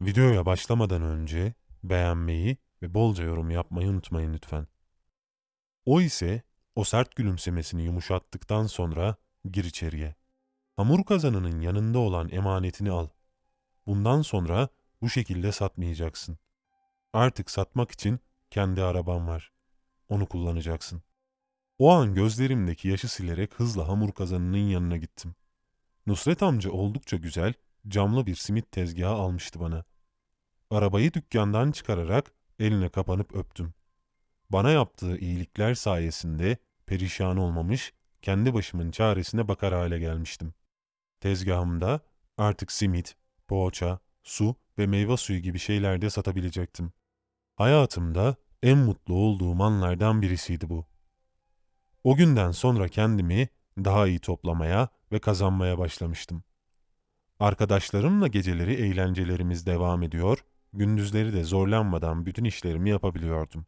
Videoya başlamadan önce beğenmeyi ve bolca yorum yapmayı unutmayın lütfen. O ise o sert gülümsemesini yumuşattıktan sonra gir içeriye. Hamur kazanının yanında olan emanetini al. Bundan sonra bu şekilde satmayacaksın. Artık satmak için kendi araban var. Onu kullanacaksın. O an gözlerimdeki yaşı silerek hızla hamur kazanının yanına gittim. Nusret amca oldukça güzel, camlı bir simit tezgahı almıştı bana. Arabayı dükkandan çıkararak eline kapanıp öptüm. Bana yaptığı iyilikler sayesinde perişan olmamış, kendi başımın çaresine bakar hale gelmiştim. Tezgahımda artık simit, poğaça, su ve meyve suyu gibi şeyler de satabilecektim. Hayatımda en mutlu olduğum anlardan birisiydi bu. O günden sonra kendimi daha iyi toplamaya ve kazanmaya başlamıştım. Arkadaşlarımla geceleri eğlencelerimiz devam ediyor, gündüzleri de zorlanmadan bütün işlerimi yapabiliyordum.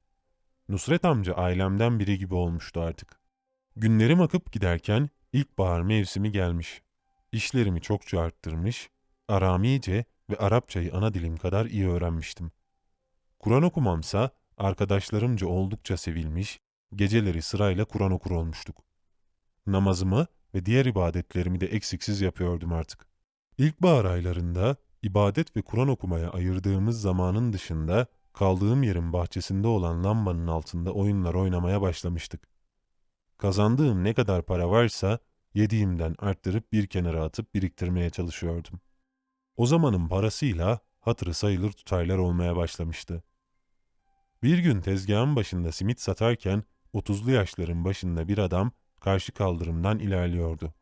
Nusret amca ailemden biri gibi olmuştu artık. Günlerim akıp giderken ilkbahar mevsimi gelmiş. İşlerimi çokça arttırmış, Aramice ve Arapçayı ana dilim kadar iyi öğrenmiştim. Kur'an okumamsa arkadaşlarımca oldukça sevilmiş, geceleri sırayla Kur'an okur olmuştuk. Namazımı ve diğer ibadetlerimi de eksiksiz yapıyordum artık. İlkbahar aylarında ibadet ve Kur'an okumaya ayırdığımız zamanın dışında kaldığım yerin bahçesinde olan lambanın altında oyunlar oynamaya başlamıştık. Kazandığım ne kadar para varsa yediğimden arttırıp bir kenara atıp biriktirmeye çalışıyordum. O zamanın parasıyla hatırı sayılır tutarlar olmaya başlamıştı. Bir gün tezgahın başında simit satarken 30'lu yaşların başında bir adam karşı kaldırımdan ilerliyordu.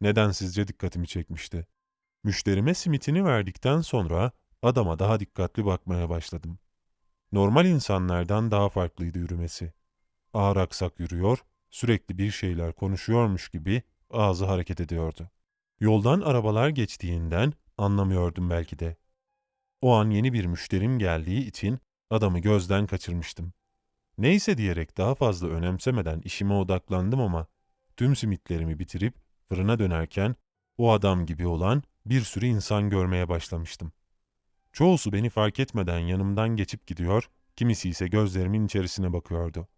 Neden sizce dikkatimi çekmişti? Müşterime simitini verdikten sonra adama daha dikkatli bakmaya başladım. Normal insanlardan daha farklıydı yürümesi. Ağır aksak yürüyor, sürekli bir şeyler konuşuyormuş gibi ağzı hareket ediyordu. Yoldan arabalar geçtiğinden anlamıyordum belki de. O an yeni bir müşterim geldiği için adamı gözden kaçırmıştım. Neyse diyerek daha fazla önemsemeden işime odaklandım ama tüm simitlerimi bitirip fırına dönerken o adam gibi olan bir sürü insan görmeye başlamıştım. Çoğusu beni fark etmeden yanımdan geçip gidiyor, kimisi ise gözlerimin içerisine bakıyordu.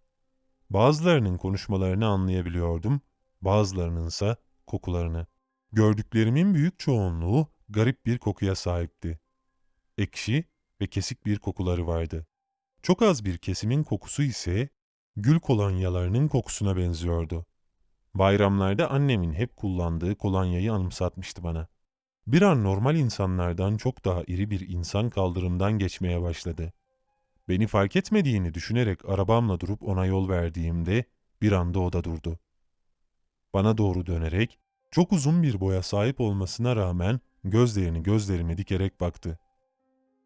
Bazılarının konuşmalarını anlayabiliyordum, bazılarının ise kokularını. Gördüklerimin büyük çoğunluğu garip bir kokuya sahipti. Ekşi ve kesik bir kokuları vardı. Çok az bir kesimin kokusu ise gül kolonyalarının kokusuna benziyordu. Bayramlarda annemin hep kullandığı kolonyayı anımsatmıştı bana. Bir an normal insanlardan çok daha iri bir insan kaldırımdan geçmeye başladı. Beni fark etmediğini düşünerek arabamla durup ona yol verdiğimde bir anda o da durdu. Bana doğru dönerek çok uzun bir boya sahip olmasına rağmen gözlerini gözlerime dikerek baktı.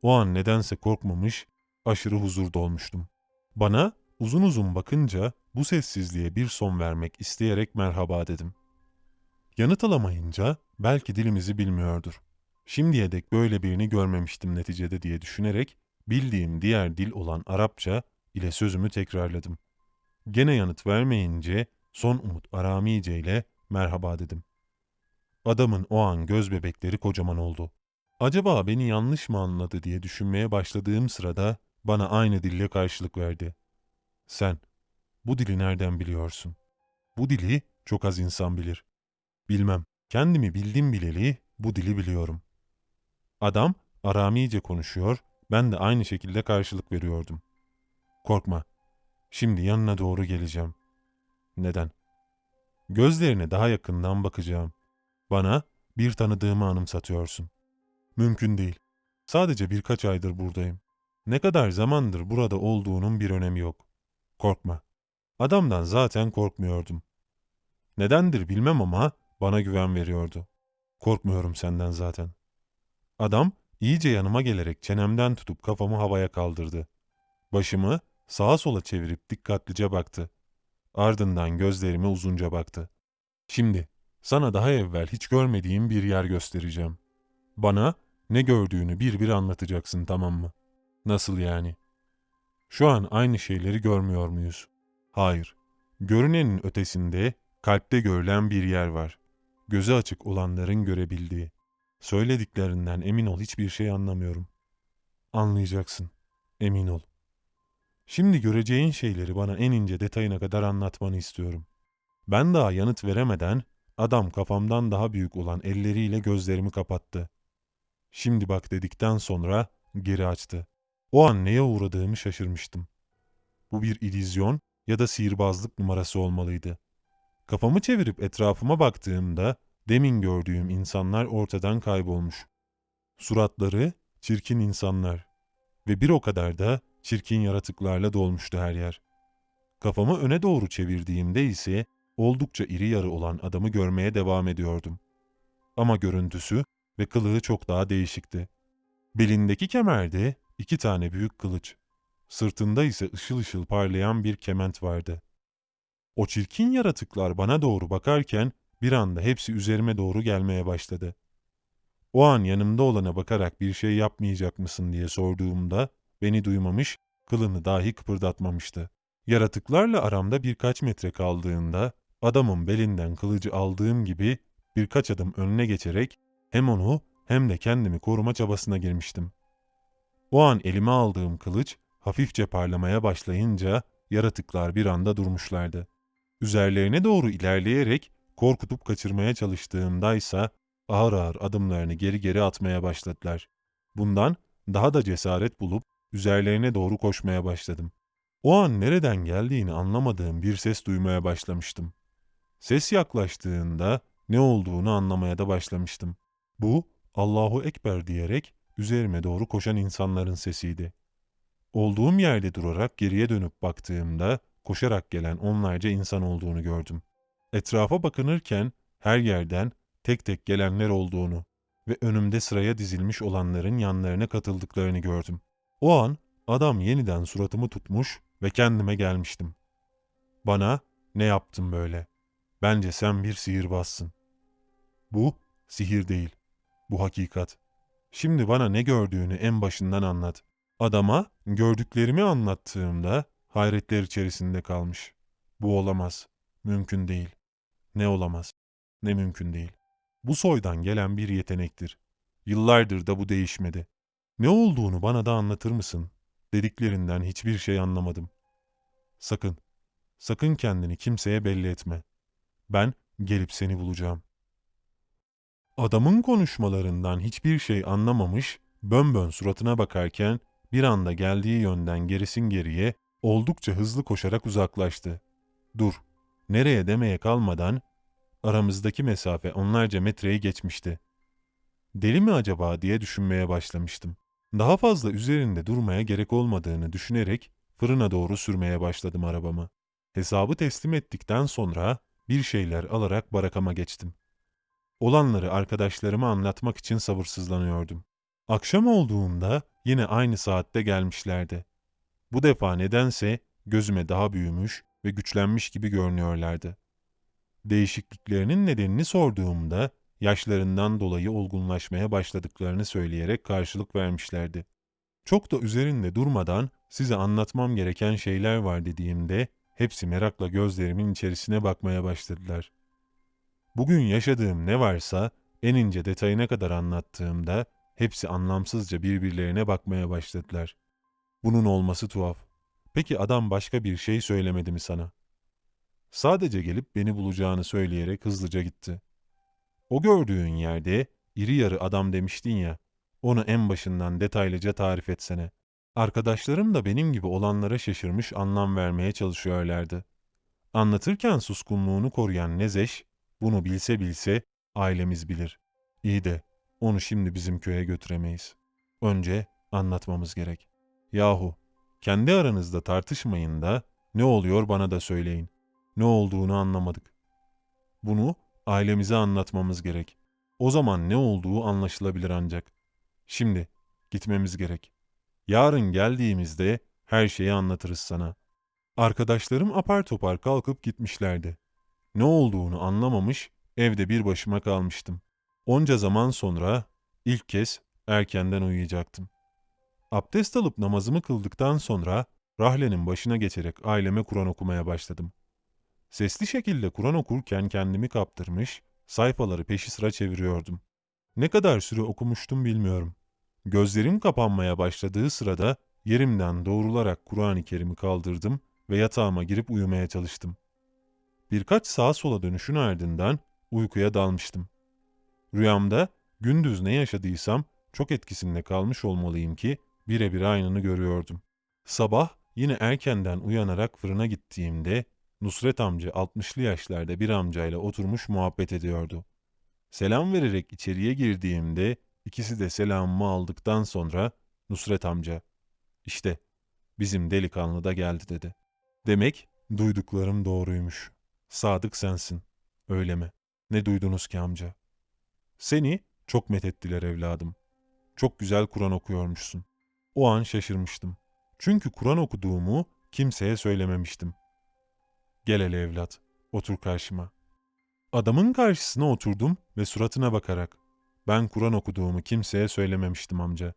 O an nedense korkmamış, aşırı huzur dolmuştum. Bana uzun uzun bakınca bu sessizliğe bir son vermek isteyerek merhaba dedim. Yanıt alamayınca belki dilimizi bilmiyordur. Şimdiye dek böyle birini görmemiştim neticede diye düşünerek bildiğim diğer dil olan Arapça ile sözümü tekrarladım. Gene yanıt vermeyince son umut Aramice ile merhaba dedim. Adamın o an göz bebekleri kocaman oldu. Acaba beni yanlış mı anladı diye düşünmeye başladığım sırada bana aynı dille karşılık verdi. Sen, bu dili nereden biliyorsun? Bu dili çok az insan bilir. Bilmem, kendimi bildim bileli bu dili biliyorum. Adam Aramice konuşuyor, ben de aynı şekilde karşılık veriyordum. Korkma, şimdi yanına doğru geleceğim. Neden? Gözlerine daha yakından bakacağım. Bana bir tanıdığımı anımsatıyorsun. Mümkün değil. Sadece birkaç aydır buradayım. Ne kadar zamandır burada olduğunun bir önemi yok. Korkma. Adamdan zaten korkmuyordum. Nedendir bilmem ama bana güven veriyordu. Korkmuyorum senden zaten. Adam iyice yanıma gelerek çenemden tutup kafamı havaya kaldırdı. Başımı sağa sola çevirip dikkatlice baktı. Ardından gözlerime uzunca baktı. Şimdi sana daha evvel hiç görmediğim bir yer göstereceğim. Bana ne gördüğünü bir bir anlatacaksın tamam mı? Nasıl yani? Şu an aynı şeyleri görmüyor muyuz? Hayır. Görünenin ötesinde kalpte görülen bir yer var. Gözü açık olanların görebildiği. Söylediklerinden emin ol hiçbir şey anlamıyorum. Anlayacaksın. Emin ol. Şimdi göreceğin şeyleri bana en ince detayına kadar anlatmanı istiyorum. Ben daha yanıt veremeden adam kafamdan daha büyük olan elleriyle gözlerimi kapattı. Şimdi bak dedikten sonra geri açtı. O an neye uğradığımı şaşırmıştım. Bu bir illüzyon ya da sihirbazlık numarası olmalıydı. Kafamı çevirip etrafıma baktığımda demin gördüğüm insanlar ortadan kaybolmuş. Suratları çirkin insanlar ve bir o kadar da çirkin yaratıklarla dolmuştu her yer. Kafamı öne doğru çevirdiğimde ise oldukça iri yarı olan adamı görmeye devam ediyordum. Ama görüntüsü ve kılığı çok daha değişikti. Belindeki kemerde iki tane büyük kılıç, sırtında ise ışıl ışıl parlayan bir kement vardı. O çirkin yaratıklar bana doğru bakarken bir anda hepsi üzerime doğru gelmeye başladı. O an yanımda olana bakarak bir şey yapmayacak mısın diye sorduğumda beni duymamış, kılını dahi kıpırdatmamıştı. Yaratıklarla aramda birkaç metre kaldığında adamın belinden kılıcı aldığım gibi birkaç adım önüne geçerek hem onu hem de kendimi koruma çabasına girmiştim. O an elime aldığım kılıç hafifçe parlamaya başlayınca yaratıklar bir anda durmuşlardı. Üzerlerine doğru ilerleyerek korkutup kaçırmaya çalıştığımdaysa ağır ağır adımlarını geri geri atmaya başladılar. Bundan daha da cesaret bulup üzerlerine doğru koşmaya başladım. O an nereden geldiğini anlamadığım bir ses duymaya başlamıştım. Ses yaklaştığında ne olduğunu anlamaya da başlamıştım. Bu Allahu Ekber diyerek üzerime doğru koşan insanların sesiydi. Olduğum yerde durarak geriye dönüp baktığımda koşarak gelen onlarca insan olduğunu gördüm. Etrafa bakınırken her yerden tek tek gelenler olduğunu ve önümde sıraya dizilmiş olanların yanlarına katıldıklarını gördüm. O an adam yeniden suratımı tutmuş ve kendime gelmiştim. Bana ne yaptın böyle? Bence sen bir sihirbazsın. Bu sihir değil. Bu hakikat. Şimdi bana ne gördüğünü en başından anlat. Adama gördüklerimi anlattığımda hayretler içerisinde kalmış. Bu olamaz. Mümkün değil. Ne olamaz? Ne mümkün değil. Bu soydan gelen bir yetenektir. Yıllardır da bu değişmedi. Ne olduğunu bana da anlatır mısın? Dediklerinden hiçbir şey anlamadım. Sakın, sakın kendini kimseye belli etme. Ben gelip seni bulacağım. Adamın konuşmalarından hiçbir şey anlamamış, bönbön suratına bakarken bir anda geldiği yönden gerisin geriye oldukça hızlı koşarak uzaklaştı. Dur, nereye demeye kalmadan aramızdaki mesafe onlarca metreyi geçmişti. Deli mi acaba diye düşünmeye başlamıştım. Daha fazla üzerinde durmaya gerek olmadığını düşünerek fırına doğru sürmeye başladım arabamı. Hesabı teslim ettikten sonra bir şeyler alarak barakama geçtim. Olanları arkadaşlarıma anlatmak için sabırsızlanıyordum. Akşam olduğunda yine aynı saatte gelmişlerdi. Bu defa nedense gözüme daha büyümüş ve güçlenmiş gibi görünüyorlardı. Değişikliklerinin nedenini sorduğumda yaşlarından dolayı olgunlaşmaya başladıklarını söyleyerek karşılık vermişlerdi. Çok da üzerinde durmadan size anlatmam gereken şeyler var dediğimde hepsi merakla gözlerimin içerisine bakmaya başladılar. Bugün yaşadığım ne varsa en ince detayına kadar anlattığımda hepsi anlamsızca birbirlerine bakmaya başladılar. Bunun olması tuhaf. Peki adam başka bir şey söylemedi mi sana? Sadece gelip beni bulacağını söyleyerek hızlıca gitti. O gördüğün yerde iri yarı adam demiştin ya, onu en başından detaylıca tarif etsene. Arkadaşlarım da benim gibi olanlara şaşırmış anlam vermeye çalışıyorlardı. Anlatırken suskunluğunu koruyan Nezeş, bunu bilse bilse ailemiz bilir. İyi de onu şimdi bizim köye götüremeyiz. Önce anlatmamız gerek. Yahu kendi aranızda tartışmayın da ne oluyor bana da söyleyin. Ne olduğunu anlamadık. Bunu ailemize anlatmamız gerek. O zaman ne olduğu anlaşılabilir ancak. Şimdi gitmemiz gerek. Yarın geldiğimizde her şeyi anlatırız sana. Arkadaşlarım apar topar kalkıp gitmişlerdi. Ne olduğunu anlamamış, evde bir başıma kalmıştım. Onca zaman sonra ilk kez erkenden uyuyacaktım. Abdest alıp namazımı kıldıktan sonra rahlenin başına geçerek aileme Kur'an okumaya başladım. Sesli şekilde Kur'an okurken kendimi kaptırmış, sayfaları peşi sıra çeviriyordum. Ne kadar süre okumuştum bilmiyorum. Gözlerim kapanmaya başladığı sırada yerimden doğrularak Kur'an-ı Kerim'i kaldırdım ve yatağıma girip uyumaya çalıştım. Birkaç sağa sola dönüşün ardından uykuya dalmıştım. Rüyamda gündüz ne yaşadıysam çok etkisinde kalmış olmalıyım ki birebir aynını görüyordum. Sabah yine erkenden uyanarak fırına gittiğimde Nusret amca 60'lı yaşlarda bir amcayla oturmuş muhabbet ediyordu. Selam vererek içeriye girdiğimde ikisi de selamımı aldıktan sonra Nusret amca işte bizim delikanlı da geldi dedi. Demek duyduklarım doğruymuş. Sadık sensin. Öyle mi? Ne duydunuz ki amca? Seni çok methettiler evladım. Çok güzel Kur'an okuyormuşsun. O an şaşırmıştım. Çünkü Kur'an okuduğumu kimseye söylememiştim. Gel hele evlat, otur karşıma. Adamın karşısına oturdum ve suratına bakarak, ben Kur'an okuduğumu kimseye söylememiştim amca.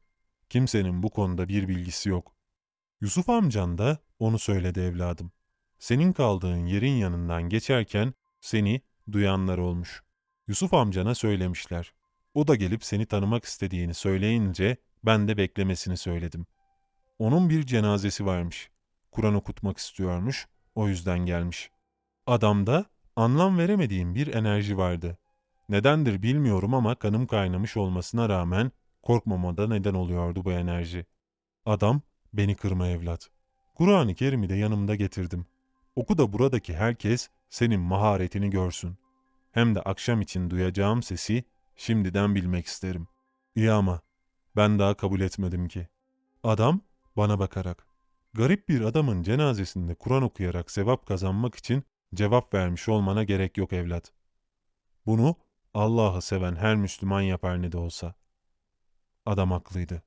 Kimsenin bu konuda bir bilgisi yok. Yusuf amcan da onu söyledi evladım. Senin kaldığın yerin yanından geçerken seni duyanlar olmuş. Yusuf amcana söylemişler. O da gelip seni tanımak istediğini söyleyince ben de beklemesini söyledim. Onun bir cenazesi varmış. Kur'an okutmak istiyormuş, o yüzden gelmiş. Adamda anlam veremediğim bir enerji vardı. Nedendir bilmiyorum ama kanım kaynamış olmasına rağmen korkmamada neden oluyordu bu enerji. Adam, beni kırma evlat. Kur'an-ı Kerim'i de yanımda getirdim. Oku da buradaki herkes senin maharetini görsün. Hem de akşam için duyacağım sesi şimdiden bilmek isterim. İyi ama ben daha kabul etmedim ki. Adam bana bakarak, garip bir adamın cenazesinde Kur'an okuyarak sevap kazanmak için cevap vermiş olmana gerek yok evlat. Bunu Allah'ı seven her Müslüman yapar ne de olsa. Adam haklıydı.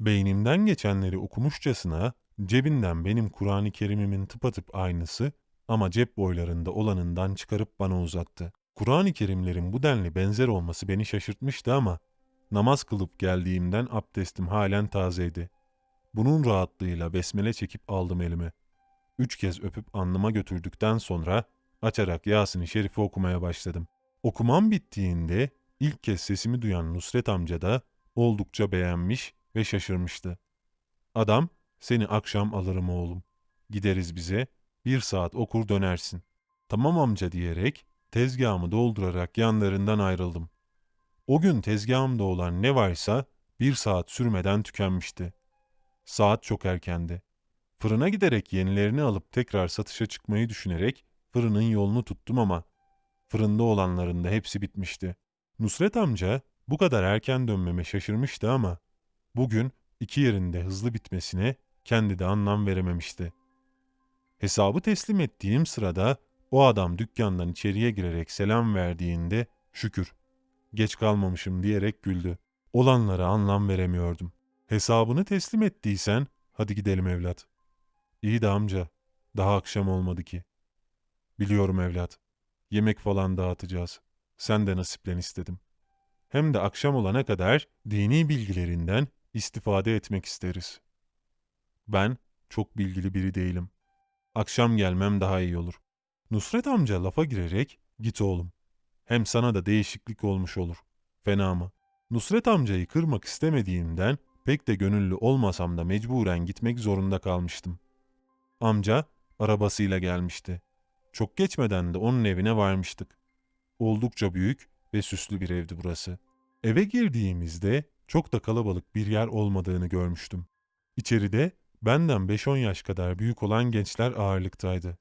Beynimden geçenleri okumuşçasına cebinden benim Kur'an-ı Kerim'imin tıpatıp aynısı ama cep boylarında olanından çıkarıp bana uzattı. Kur'an-ı Kerimlerin bu denli benzer olması beni şaşırtmıştı ama namaz kılıp geldiğimden abdestim halen tazeydi. Bunun rahatlığıyla besmele çekip aldım elime. Üç kez öpüp alnıma götürdükten sonra açarak Yasin-i Şerif'i okumaya başladım. Okumam bittiğinde ilk kez sesimi duyan Nusret amca da oldukça beğenmiş ve şaşırmıştı. Adam, seni akşam alırım oğlum. Gideriz bize, bir saat okur dönersin. Tamam amca diyerek tezgahımı doldurarak yanlarından ayrıldım. O gün tezgahımda olan ne varsa bir saat sürmeden tükenmişti. Saat çok erkendi. Fırına giderek yenilerini alıp tekrar satışa çıkmayı düşünerek fırının yolunu tuttum ama fırında olanların da hepsi bitmişti. Nusret amca bu kadar erken dönmeme şaşırmıştı ama bugün iki yerinde hızlı bitmesine kendi de anlam verememişti. Hesabı teslim ettiğim sırada o adam dükkandan içeriye girerek selam verdiğinde şükür geç kalmamışım diyerek güldü. Olanlara anlam veremiyordum. Hesabını teslim ettiysen hadi gidelim evlat. İyi de amca daha akşam olmadı ki. Biliyorum evlat. Yemek falan dağıtacağız. Sen de nasiplen istedim. Hem de akşam olana kadar dini bilgilerinden istifade etmek isteriz. Ben çok bilgili biri değilim. Akşam gelmem daha iyi olur. Nusret amca lafa girerek git oğlum. Hem sana da değişiklik olmuş olur. Fena mı? Nusret amcayı kırmak istemediğimden pek de gönüllü olmasam da mecburen gitmek zorunda kalmıştım. Amca arabasıyla gelmişti. Çok geçmeden de onun evine varmıştık. Oldukça büyük ve süslü bir evdi burası. Eve girdiğimizde çok da kalabalık bir yer olmadığını görmüştüm. İçeride benden 5-10 yaş kadar büyük olan gençler ağırlıktaydı.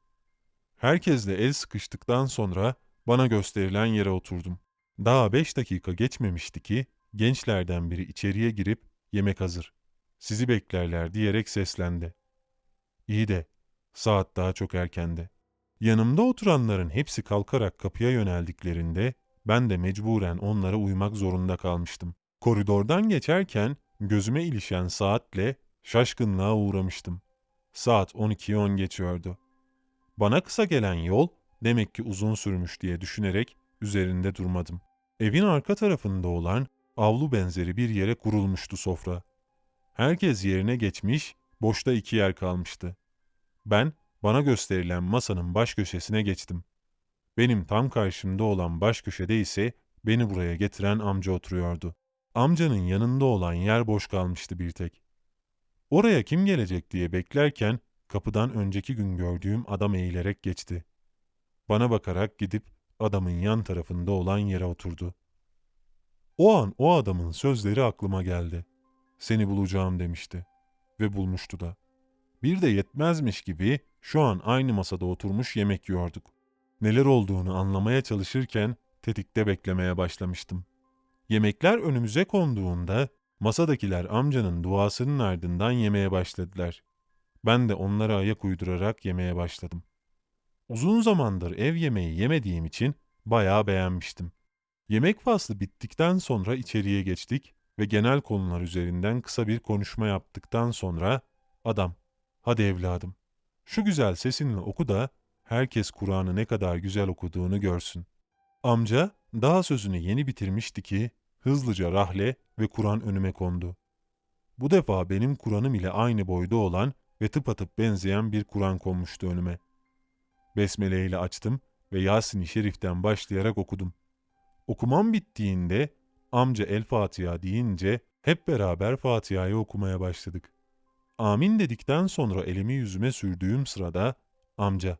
Herkesle el sıkıştıktan sonra bana gösterilen yere oturdum. Daha 5 dakika geçmemişti ki gençlerden biri içeriye girip yemek hazır. Sizi beklerler diyerek seslendi. İyi de saat daha çok erkendi. Yanımda oturanların hepsi kalkarak kapıya yöneldiklerinde ben de mecburen onlara uymak zorunda kalmıştım. Koridordan geçerken gözüme ilişen saatle şaşkınlığa uğramıştım. Saat 12'yi 10 geçiyordu. Bana kısa gelen yol demek ki uzun sürmüş diye düşünerek üzerinde durmadım. Evin arka tarafında olan avlu benzeri bir yere kurulmuştu sofra. Herkes yerine geçmiş, boşta iki yer kalmıştı. Ben bana gösterilen masanın baş köşesine geçtim. Benim tam karşımda olan baş köşede ise beni buraya getiren amca oturuyordu. Amcanın yanında olan yer boş kalmıştı bir tek. Oraya kim gelecek diye beklerken kapıdan önceki gün gördüğüm adam eğilerek geçti. Bana bakarak gidip adamın yan tarafında olan yere oturdu. O an o adamın sözleri aklıma geldi. Seni bulacağım demişti. Ve bulmuştu da. Bir de yetmezmiş gibi şu an aynı masada oturmuş yemek yiyorduk. Neler olduğunu anlamaya çalışırken tetikte beklemeye başlamıştım. Yemekler önümüze konduğunda masadakiler amcanın duasının ardından yemeye başladılar. Ben de onlara ayak uydurarak yemeye başladım. Uzun zamandır ev yemeği yemediğim için bayağı beğenmiştim. Yemek faslı bittikten sonra içeriye geçtik ve genel konular üzerinden kısa bir konuşma yaptıktan sonra adam, hadi evladım, şu güzel sesinle oku da herkes Kur'an'ı ne kadar güzel okuduğunu görsün. Amca daha sözünü yeni bitirmişti ki hızlıca rahle ve Kur'an önüme kondu. Bu defa benim Kur'an'ım ile aynı boyda olan ve tıpatıp benzeyen bir Kur'an konmuştu önüme. Besmele ile açtım ve Yasin-i Şerif'ten başlayarak okudum. Okumam bittiğinde amca El Fatiha deyince hep beraber Fatiha'yı okumaya başladık. Amin dedikten sonra elimi yüzüme sürdüğüm sırada amca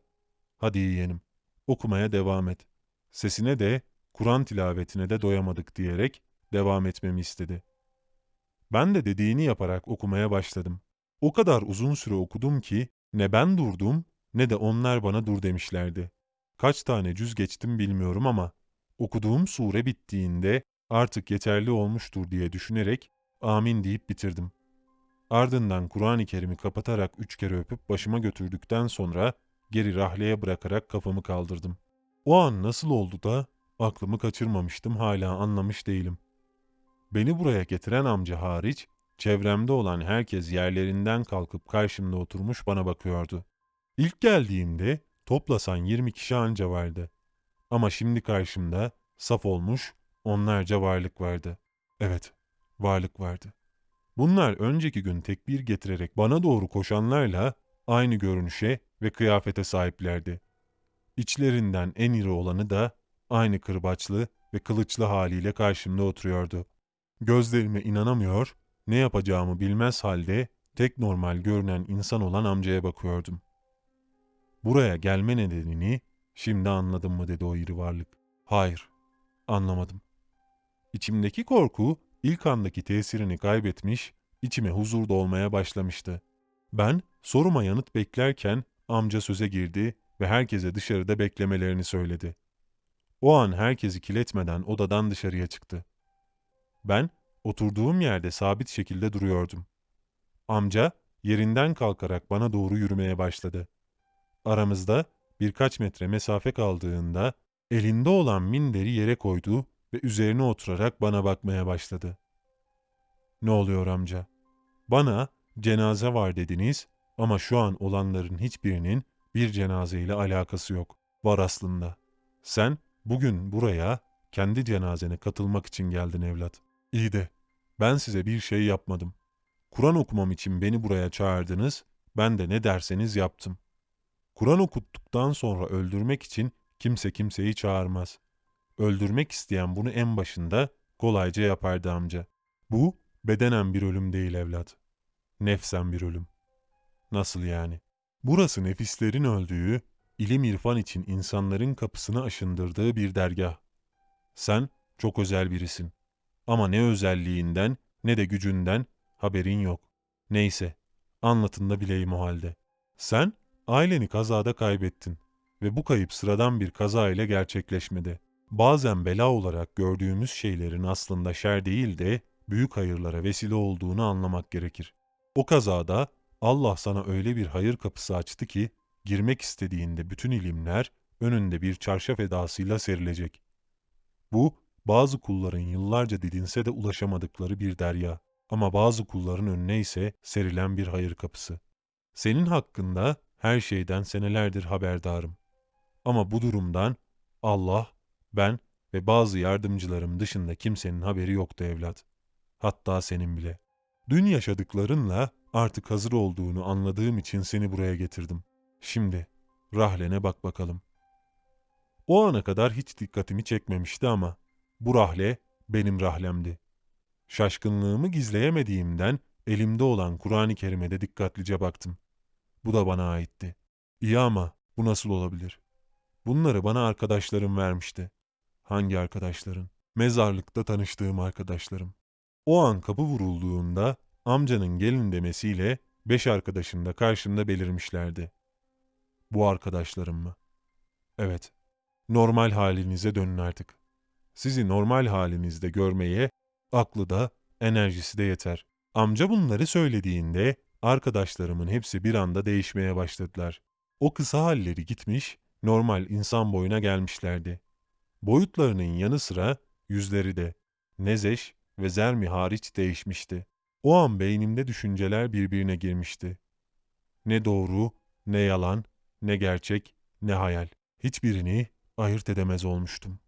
hadi yeğenim okumaya devam et. Sesine de Kur'an tilavetine de doyamadık diyerek devam etmemi istedi. Ben de dediğini yaparak okumaya başladım. O kadar uzun süre okudum ki ne ben durdum ne de onlar bana dur demişlerdi. Kaç tane cüz geçtim bilmiyorum ama okuduğum sure bittiğinde artık yeterli olmuştur diye düşünerek amin deyip bitirdim. Ardından Kur'an-ı Kerim'i kapatarak üç kere öpüp başıma götürdükten sonra geri rahleye bırakarak kafamı kaldırdım. O an nasıl oldu da aklımı kaçırmamıştım hala anlamış değilim. Beni buraya getiren amca hariç çevremde olan herkes yerlerinden kalkıp karşımda oturmuş bana bakıyordu. İlk geldiğimde toplasan 20 kişi anca vardı. Ama şimdi karşımda saf olmuş onlarca varlık vardı. Evet, varlık vardı. Bunlar önceki gün tekbir getirerek bana doğru koşanlarla aynı görünüşe ve kıyafete sahiplerdi. İçlerinden en iri olanı da aynı kırbaçlı ve kılıçlı haliyle karşımda oturuyordu. Gözlerime inanamıyor, ne yapacağımı bilmez halde tek normal görünen insan olan amcaya bakıyordum. Buraya gelme nedenini şimdi anladın mı dedi o iri varlık. Hayır, anlamadım. İçimdeki korku ilk andaki tesirini kaybetmiş, içime huzur dolmaya başlamıştı. Ben soruma yanıt beklerken amca söze girdi ve herkese dışarıda beklemelerini söyledi. O an herkesi kiletmeden odadan dışarıya çıktı. Ben oturduğum yerde sabit şekilde duruyordum. Amca yerinden kalkarak bana doğru yürümeye başladı. Aramızda birkaç metre mesafe kaldığında elinde olan minderi yere koydu ve üzerine oturarak bana bakmaya başladı. Ne oluyor amca? Bana cenaze var dediniz ama şu an olanların hiçbirinin bir cenaze ile alakası yok. Var aslında. Sen bugün buraya kendi cenazene katılmak için geldin evlat. İyi de ben size bir şey yapmadım. Kur'an okumam için beni buraya çağırdınız, ben de ne derseniz yaptım. Kur'an okuttuktan sonra öldürmek için kimse kimseyi çağırmaz. Öldürmek isteyen bunu en başında kolayca yapardı amca. Bu bedenen bir ölüm değil evlat. Nefsen bir ölüm. Nasıl yani? Burası nefislerin öldüğü, ilim irfan için insanların kapısını aşındırdığı bir dergah. Sen çok özel birisin. Ama ne özelliğinden ne de gücünden haberin yok. Neyse, anlatın da bileyim o halde. Sen aileni kazada kaybettin ve bu kayıp sıradan bir kaza ile gerçekleşmedi. Bazen bela olarak gördüğümüz şeylerin aslında şer değil de büyük hayırlara vesile olduğunu anlamak gerekir. O kazada Allah sana öyle bir hayır kapısı açtı ki girmek istediğinde bütün ilimler önünde bir çarşaf edasıyla serilecek. Bu bazı kulların yıllarca didinse de ulaşamadıkları bir derya ama bazı kulların önüne ise serilen bir hayır kapısı. Senin hakkında her şeyden senelerdir haberdarım. Ama bu durumdan Allah, ben ve bazı yardımcılarım dışında kimsenin haberi yoktu evlat. Hatta senin bile. Dün yaşadıklarınla artık hazır olduğunu anladığım için seni buraya getirdim. Şimdi Rahlen'e bak bakalım. O ana kadar hiç dikkatimi çekmemişti ama bu Rahle benim Rahlemdi. Şaşkınlığımı gizleyemediğimden elimde olan Kur'an-ı Kerim'e de dikkatlice baktım. Bu da bana aitti. İyi ama bu nasıl olabilir? Bunları bana arkadaşlarım vermişti. Hangi arkadaşların? Mezarlıkta tanıştığım arkadaşlarım. O an kapı vurulduğunda amcanın gelin demesiyle beş arkadaşım da karşımda belirmişlerdi. Bu arkadaşlarım mı? Evet. Normal halinize dönün artık. Sizi normal halinizde görmeye aklı da enerjisi de yeter. Amca bunları söylediğinde arkadaşlarımın hepsi bir anda değişmeye başladılar. O kısa halleri gitmiş, normal insan boyuna gelmişlerdi. Boyutlarının yanı sıra yüzleri de Nezeş ve Zermi hariç değişmişti. O an beynimde düşünceler birbirine girmişti. Ne doğru, ne yalan, ne gerçek, ne hayal. Hiçbirini ayırt edemez olmuştum.